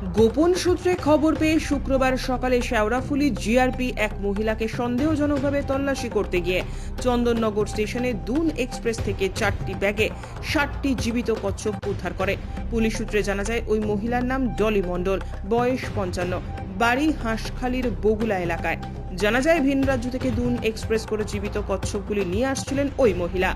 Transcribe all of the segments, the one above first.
গোপন সূত্রে খবর পেয়ে শুক্রবার সকালে শেওড়াফুলি জিআরপি এক মহিলাকে সন্দেহজনকভাবে তল্লাশি করতে গিয়ে চন্দননগর স্টেশনে দুন এক্সপ্রেস থেকে চারটি ব্যাগে ষাটটি জীবিত কচ্ছপ উদ্ধার করে। পুলিশ সূত্রে জানা যায়, ওই মহিলার নাম ডলি মণ্ডল, বয়স পঞ্চান্ন। বাড়ি হাঁসখালির বগুলা এলাকায়। জানা যায়, ভিন রাজ্য থেকে দুন এক্সপ্রেস করে জীবিত কচ্ছপগুলি নিয়ে আসছিলেন ওই মহিলা।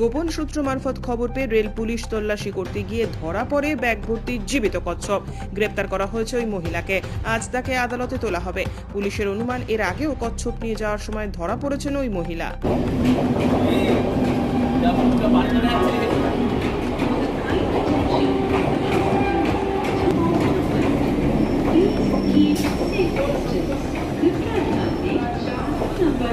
গোপন সূত্র মারফত খবর পেয়ে রেল পুলিশ তল্লাশি করতে গিয়ে ধরা পড়ে ব্যাগ ভর্তি জীবিত কচ্ছপ। গ্রেপ্তার করা হয়েছে ওই মহিলাকে। আজ তাকে আদালতে তোলা হবে। পুলিশের অনুমান, এর আগেও কচ্ছপ নিয়ে যাওয়ার সময় ধরা পড়েছেন ওই মহিলা।